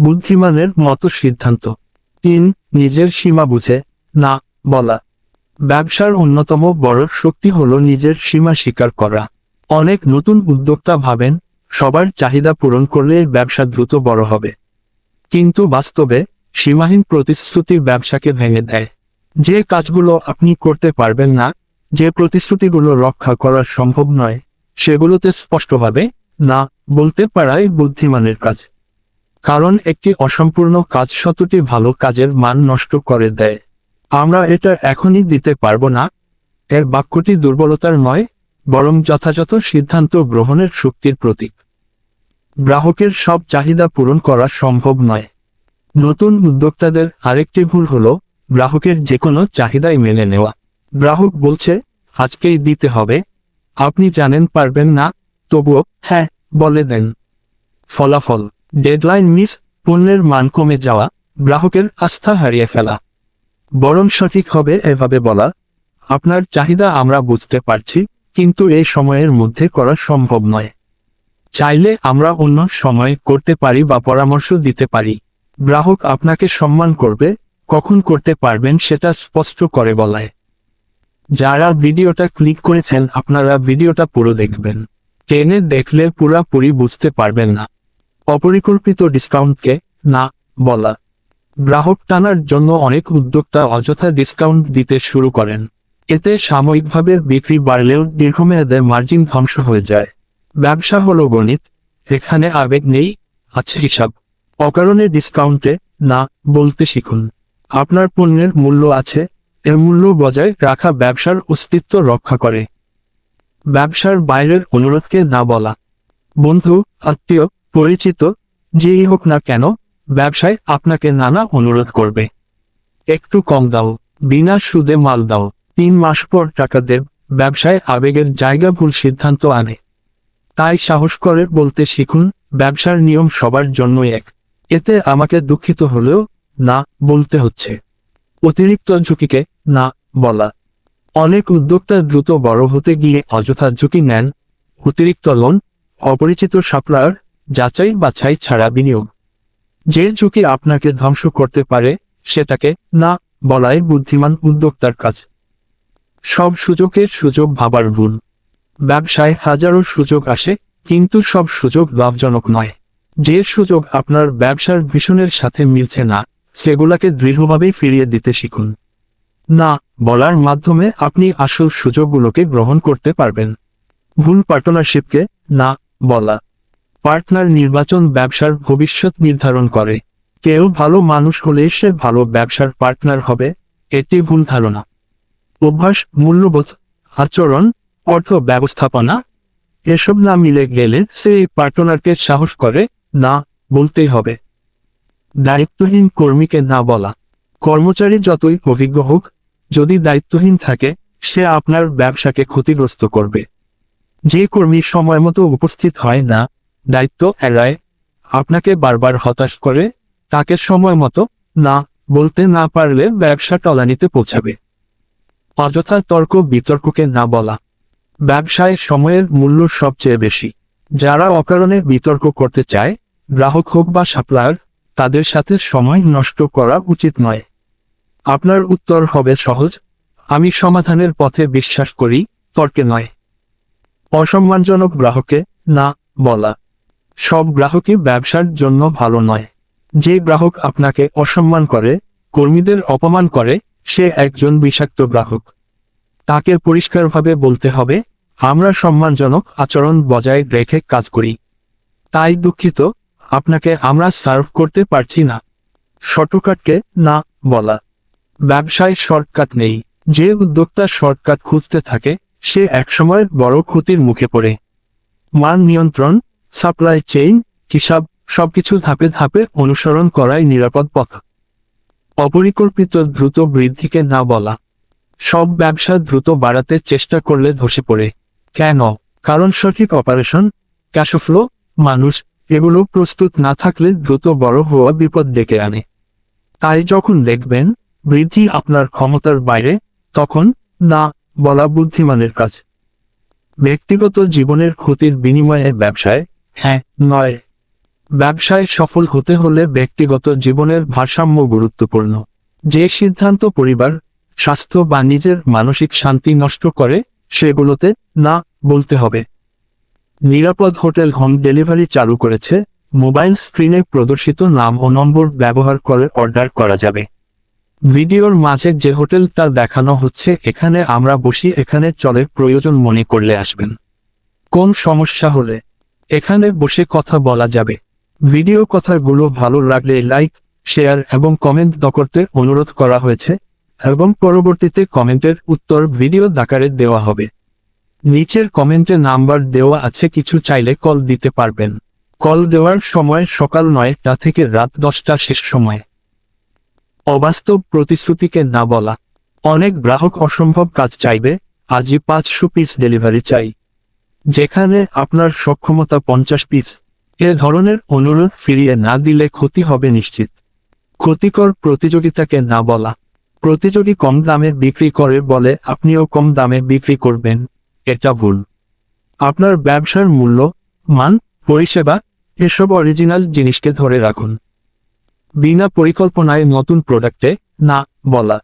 বুদ্ধিমানের মতো সিদ্ধান্ত। তিন, নিজের সীমা বুঝে। না, বলা। ব্যবসার অন্যতম বড় শক্তি হল নিজের সীমা স্বীকার করা। অনেক নতুন উদ্যোক্তা ভাবেন, সবার চাহিদা পূরণ করলে ব্যবসা দ্রুত বড় হবে। কিন্তু বাস্তবে, সীমাহীন প্রতিশ্রুতি ব্যবসাকে ভেঙে দেয়। যে কাজগুলো আপনি করতে পারবেন না, যে প্রতিশ্রুতিগুলো রক্ষা করা সম্ভব নয়, সেগুলোতে স্পষ্টভাবে, না, বলতে পারাই বুদ্ধিমানের কাজ। কারণ একটি অসম্পূর্ণ কাজ শতটি ভালো কাজের মান নষ্ট করে দেয়। আমরা এটা এখনই দিতে পারব না। এর বাক্যটি দুর্বলতার নয়, বরং যথাযথ সিদ্ধান্ত গ্রহণের শক্তির প্রতীক। গ্রাহকের সব চাহিদা পূরণ করা সম্ভব নয়। নতুন উদ্যোক্তাদের আরেকটি ভুল হল, গ্রাহকের যে কোনো চাহিদাই মেনে নেওয়া। গ্রাহক বলছে, আজকেই দিতে হবে। আপনি জানেন পারবেন না, তবুও হ্যাঁ বলে দেন। ফলাফল ডেডলাইন মিস, পণ্যের মান কমে যাওয়া, গ্রাহকের আস্থা হারিয়ে ফেলা। বরং সঠিক হবে এভাবে বলা, আপনার চাহিদা আমরা বুঝতে পারছি, কিন্তু এই সময়ের মধ্যে করা সম্ভব নয়। চাইলে আমরা অন্য সময় করতে পারি বা পরামর্শ দিতে পারি। গ্রাহক আপনাকে সম্মান করবে, কখন করতে পারবেন সেটা স্পষ্ট করে বলায়। যারা ভিডিওটা ক্লিক করেছেন, আপনারা ভিডিওটা পুরো দেখবেন। ট্রেনে দেখলে পুরাপুরি বুঝতে পারবেন না। অপরিকল্পিত ডিসকাউন্টকে না বলা। গ্রাহক টানার জন্য অনেক উদ্যোক্তা অযথা ডিসকাউন্ট দিতে শুরু করেন। এতে সাময়িকভাবে বিক্রি বাড়লেও দীর্ঘমেয়াদে মার্জিন ধ্বংস হয়ে যায়। ব্যবসা হলো গণিত, এখানে আবেগ নেই, আছে হিসাব। অকারণে ডিসকাউন্টে না বলতে শিখুন। আপনার পণ্যের মূল্য আছে এর মূল্য বজায় রাখা ব্যবসার অস্তিত্ব রক্ষা করে। ব্যবসার বাইরের অনুরোধকে না বলা। বন্ধু, আত্মীয় পরিচিত, যেই হোক না কেন, ব্যবসায় আপনাকে নানা অনুরোধ করবে। একটু কম দাও, বিনা সুদে মাল দাও। তিন মাস পর টাকা দেব, ব্যবসায় আবেগের জায়গা ভুল সিদ্ধান্ত আনে। তাই সাহস করে বলতে শিখুন, ব্যবসার নিয়ম সবার জন্যই এক। এতে আমাকে দুঃখিত হলেও, না, বলতে হচ্ছে। অতিরিক্ত ঝুঁকিকে, না, বলা। অনেক উদ্যোক্তা দ্রুত বড় হতে গিয়ে অযথা ঝুঁকি নেন। অতিরিক্ত লোন, অপরিচিত সাপ্লায়ার যাচাই বাছাই ছাড়া বিনিয়োগ। যে ঝুঁকি আপনাকে ধ্বংস করতে পারে, সেটাকে না বলাই বুদ্ধিমান উদ্যোক্তার কাজ। সব সুযোগের সুযোগ ভাবার ভুল। ব্যবসায় হাজারো সুযোগ আসে, কিন্তু সব সুযোগ লাভজনক নয়। যে সুযোগ আপনার ব্যবসার ভীষণের সাথে মিলছে না, সেগুলাকে দৃঢ়ভাবে ফিরিয়ে দিতে শিখুন। না বলার মাধ্যমে আপনি আসল সুযোগগুলোকে গ্রহণ করতে পারবেন। ভুল পার্টনারশিপকে না বলা। পার্টনার নির্বাচন ব্যবসার ভবিষ্যৎ নির্ধারণ করে। কেউ ভালো মানুষ হলে সে ভালো ব্যবসার পার্টনার হবে, এটি ভুল ধারণা। অভ্যাস, মূল্যবোধ, আচরণ, অর্থ ব্যবস্থাপনা, এসব না মিলে গেলে সেই পার্টনারকে সাহস করে না বলতেই হবে। দায়িত্বহীন কর্মীকে না বলা। কর্মচারী যতই অভিজ্ঞ হোক, যদি দায়িত্বহীন থাকে, সে আপনার ব্যবসাকে ক্ষতিগ্রস্ত করবে। যে কর্মী সময় মতো উপস্থিত হয় না দায়িত্ব এড়ায়। আপনাকে বারবার হতাশ করে, তাকে সময় মতো না বলতে না পারলে ব্যবসা টলানিতে পৌঁছাবে। অযথা তর্ক বিতর্ককে না বলা। ব্যবসায় সময়ের মূল্য সবচেয়ে বেশি। যারা অকারণে বিতর্ক করতে চায়, গ্রাহক হোক বা সাপ্লায়ার, তাদের সাথে সময় নষ্ট করা উচিত নয়। আপনার উত্তর হবে সহজ, আমি সমাধানের পথে বিশ্বাস করি, তর্কে নয়। অসম্মানজনক গ্রাহকে না বলা। সব গ্রাহকই ব্যবসার জন্য ভালো নয়। যে গ্রাহক আপনাকে অসম্মান করে, কর্মীদের অপমান করে, সে একজন বিষাক্ত গ্রাহক। তাকে পরিষ্কারভাবে বলতে হবে, আমরা সম্মানজনক আচরণ বজায় রেখে কাজ করি। তাই দুঃখিত, আপনাকে আমরা সার্ভ করতে পারছি না। শর্টকাটকে না বলা। ব্যবসায় শর্টকাট নেই। যে উদ্যোক্তা শর্টকাট খুঁজতে থাকে, সে একসময় বড় ক্ষতির মুখে পড়ে। মান নিয়ন্ত্রণ সাপ্লাই চেইন হিসাব, সবকিছু ধাপে ধাপে অনুসরণ করাই নিরাপদ পথ। অপরিকল্পিত দ্রুত বৃদ্ধিকে না বলা। সব ব্যবসা দ্রুত বাড়াতে চেষ্টা করলে ধসে পড়ে। কেন? কারণ সঠিক অপারেশন ক্যাশফ্লো মানুষ, এগুলো প্রস্তুত না থাকলে দ্রুত বড় হওয়া বিপদ ডেকে আনে। তাই যখন দেখবেন বৃদ্ধি আপনার ক্ষমতার বাইরে, তখন না বলা বুদ্ধিমানের কাজ। ব্যক্তিগত জীবনের ক্ষতির বিনিময়ে ব্যবসায় হ্যাঁ। নয়। ব্যবসায় সফল হতে হলে ব্যক্তিগত জীবনের ভারসাম্য গুরুত্বপূর্ণ। যে সিদ্ধান্ত পরিবার, স্বাস্থ্য বা নিজের মানসিক শান্তি নষ্ট করে, সেগুলোতে না বলতে হবে। নিরাপদ হোটেল হোম ডেলিভারি চালু করেছে, মোবাইল স্ক্রিনে প্রদর্শিত নাম ও নম্বর ব্যবহার করে অর্ডার করা যাবে। ভিডিওর মাঝে যে হোটেলটা দেখানো হচ্ছে, এখানে আমরা বসি, এখানে চলে প্রয়োজন মনে করলে আসবেন। কোন সমস্যা হলে এখানে বসে কথা বলা যাবে। ভিডিও কথাগুলো ভালো লাগলে লাইক, শেয়ার এবং কমেন্ট দ করতে অনুরোধ করা হয়েছে এবং পরবর্তীতে কমেন্টের উত্তর ভিডিও দাকারে দেওয়া হবে। নিচের কমেন্টে নাম্বার দেওয়া আছে, কিছু চাইলে কল দিতে পারবেন। কল দেওয়ার সময় সকাল নয়টা থেকে রাত দশটা শেষ সময়। অবাস্তব প্রতিশ্রুতিকে না বলা। অনেক গ্রাহক অসম্ভব কাজ চাইবে, আজই পাঁচশো পিস ডেলিভারি চাই। যেখানে আপনার সক্ষমতা পঞ্চাশ পিস এ ধরনের অনুরোধ ফিরিয়ে না দিলে ক্ষতি হবে নিশ্চিত। ক্ষতিকর প্রতিযোগিতাকে না বলা। প্রতিযোগী কম দামে বিক্রি করে বলে আপনিও কম দামে বিক্রি করবেন। এটা ভুল। আপনার ব্যবসার মূল্য, মান, পরিষেবা, এসব অরিজিনাল জিনিসকে ধরে রাখুন। বিনা পরিকল্পনায় নতুন প্রোডাক্টে না বলা।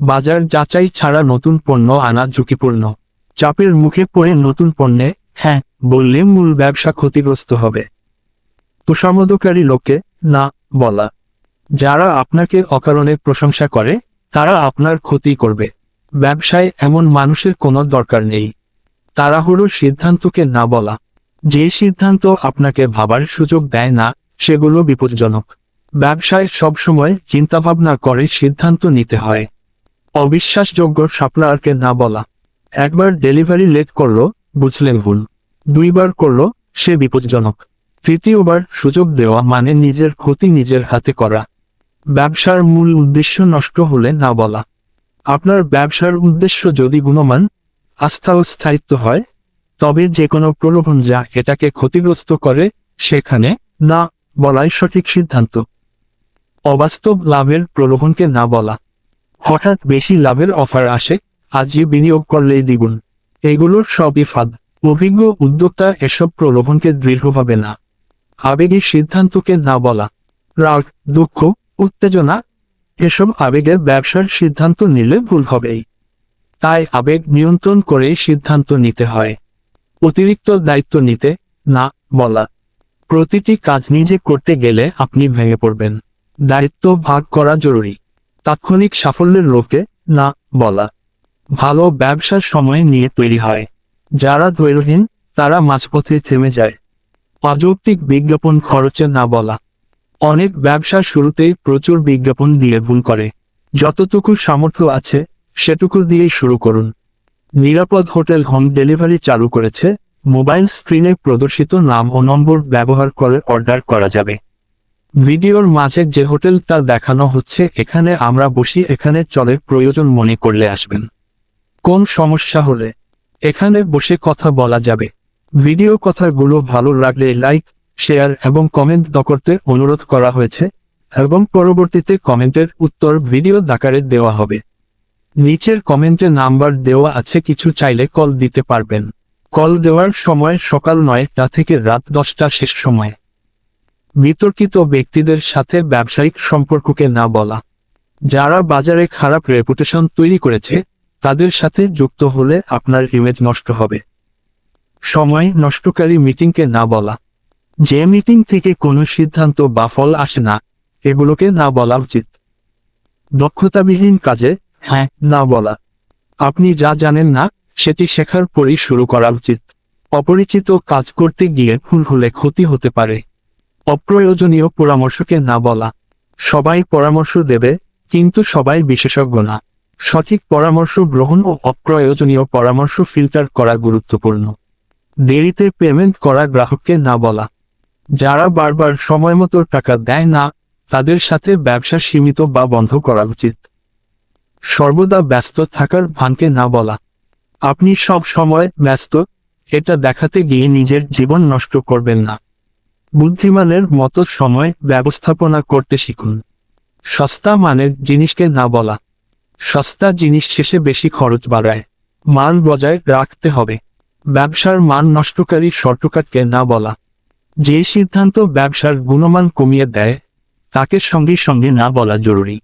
বাজার যাচাই ছাড়া নতুন পণ্য আনা ঝুঁকিপূর্ণ। চাপের মুখে পড়ে নতুন পণ্যে হ্যাঁ বললে মূল ব্যবসা ক্ষতিগ্রস্ত হবে। তুষামদকারী লোকে না বলা। যারা আপনাকে অকারণে প্রশংসা করে, তারা আপনার ক্ষতি করবে। ব্যবসায় এমন মানুষের কোনো দরকার নেই। তাড়াহুড়োর সিদ্ধান্তকে না বলা। যে সিদ্ধান্ত আপনাকে ভাবার সুযোগ দেয় না, সেগুলো বিপজ্জনক। ব্যবসায় সবসময় চিন্তাভাবনা করে সিদ্ধান্ত নিতে হয়। অবিশ্বাসযোগ্য সাপ্লায়ারকে না বলা। একবার ডেলিভারি লেট করল, বুঝলেন ভুল। দুইবার করল, সে বিপজ্জনক। তৃতীয়বার সুযোগ দেওয়া মানে নিজের ক্ষতি নিজের হাতে করা। ব্যবসার মূল উদ্দেশ্য নষ্ট হলে না বলা। আপনার ব্যবসার উদ্দেশ্য যদি গুণমান, আস্থা ও স্থায়িত্ব হয়, তবে যে কোনো প্রলোভন যা এটাকে ক্ষতিগ্রস্ত করে, সেখানে না বলাই সঠিক সিদ্ধান্ত। অবাস্তব লাভের প্রলোভনকে না বলা। হঠাৎ বেশি লাভের অফার আসে আজই বিনিয়োগ করলেই দ্বিগুণ। এগুলোর সবই ফাঁদ। অভিজ্ঞ উদ্যোক্তা এসব প্রলোভনকে দৃঢ়ভাবে না। আবেগী সিদ্ধান্তকে না বলা। রাগ, দুঃখ, উত্তেজনা, এসব আবেগের ব্যবসার সিদ্ধান্ত নিলে ভুল হবেই। তাই আবেগ নিয়ন্ত্রণ করেই সিদ্ধান্ত নিতে হয়। অতিরিক্ত দায়িত্ব নিতে, না বলা। প্রতিটি কাজ নিজে করতে গেলে আপনি ভেঙে পড়বেন। দায়িত্ব ভাগ করা জরুরি। তাৎক্ষণিক সাফল্যের লোকে না বলা। ভালো ব্যবসার সময় নিয়ে তৈরি হয়। যারা ধৈর্যহীন তারা মাঝপথে থেমে যায়। অযৌক্তিক বিজ্ঞাপন খরচে না বলা। অনেক ব্যবসা শুরুতেই প্রচুর বিজ্ঞাপন দিয়ে ভুল করে। যতটুকু সামর্থ্য আছে, সেটুকু দিয়েই শুরু করুন। নিরাপদ হোটেল হোম ডেলিভারি চালু করেছে। মোবাইল স্ক্রিনে প্রদর্শিত নাম ও নম্বর ব্যবহার করে অর্ডার করা যাবে। ভিডিওর মাঝে যে হোটেলটা দেখানো হচ্ছে, এখানে আমরা বসি, এখানে চলে প্রয়োজন মনে করলে আসবেন। কোন সমস্যা হলে? এখানে বসে কথা বলা যাবে। ভিডিও কথাগুলো ভালো লাগলে লাইক, শেয়ার এবং কমেন্ট করতে অনুরোধ করা হয়েছে এবং পরবর্তীতে কমেন্টের উত্তর ভিডিও দাকারে দেওয়া হবে। নিচের কমেন্টে নাম্বার দেওয়া আছে, কিছু চাইলে কল দিতে পারবেন। কল দেওয়ার সময় সকাল নয়টা থেকে রাত দশটা শেষ সময়। বিতর্কিত ব্যক্তিদের সাথে ব্যবসায়িক সম্পর্ককে না বলা। যারা বাজারে খারাপ রেপুটেশন তৈরি করেছে তাদের সাথে যুক্ত হলে আপনার ইমেজ নষ্ট হবে। সময় নষ্টকারী মিটিংকে না বলা। যে মিটিং থেকে কোনো সিদ্ধান্ত বা ফল আসে না, এগুলোকে না বলা উচিত। দক্ষতাবিহীন কাজে হ্যাঁ না বলা। আপনি যা জানেন না, সেটি শেখার পরই শুরু করা উচিত। অপরিচিত কাজ করতে গিয়ে ভুল হলে ক্ষতি হতে পারে। অপ্রয়োজনীয় পরামর্শকে না বলা। সবাই পরামর্শ দেবে, কিন্তু সবাই বিশেষজ্ঞ না। সঠিক পরামর্শ গ্রহণ ও অপ্রয়োজনীয় পরামর্শ ফিল্টার করা গুরুত্বপূর্ণ। দেরিতে পেমেন্ট করা গ্রাহককে না বলা। যারা বারবার সময়মতো টাকা দেয় না, তাদের সাথে ব্যবসা সীমিত বা বন্ধ করা উচিত। সর্বদা ব্যস্ত থাকার ভানকে না বলা। আপনি সব সময় ব্যস্ত, এটা দেখাতে গিয়ে নিজের জীবন নষ্ট করবেন না। বুদ্ধিমানের মতো সময় ব্যবস্থাপনা করতে শিখুন। সস্তা মানের জিনিসকে না বলা। সস্তা জিনিস শেষে বেশি খরচ বাড়ায়। মান বজায় রাখতে হবে। ব্যবসার মান নষ্টকারী শর্টকাটকে না বলা। যে সিদ্ধান্ত ব্যবসার গুণমান কমিয়ে দেয়, তাকে সঙ্গে সঙ্গে না বলা জরুরি।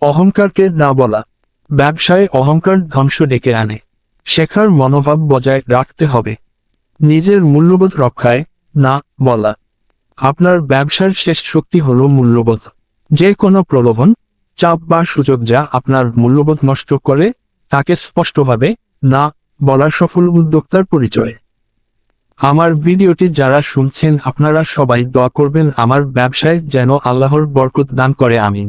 অহংকারকে না বলা। ব্যবসায় অহংকার ধ্বংস ডেকে আনে। শেখার মনোভাব বজায় রাখতে হবে। নিজের মূল্যবোধ রক্ষায় না বলা। আপনার ব্যবসার শেষ শক্তি হল মূল্যবোধ। যে কোনো প্রলোভন চাপ বা সুযোগ যা আপনার মূল্যবোধ নষ্ট করে, তাকে স্পষ্টভাবে না বলার সফল উদ্যোক্তার পরিচয়। আমার ভিডিওটি যারা শুনছেন, আপনারা সবাই দোয়া করবেন আমার ব্যবসায় যেন আল্লাহর বরকত দান করে, আমিন।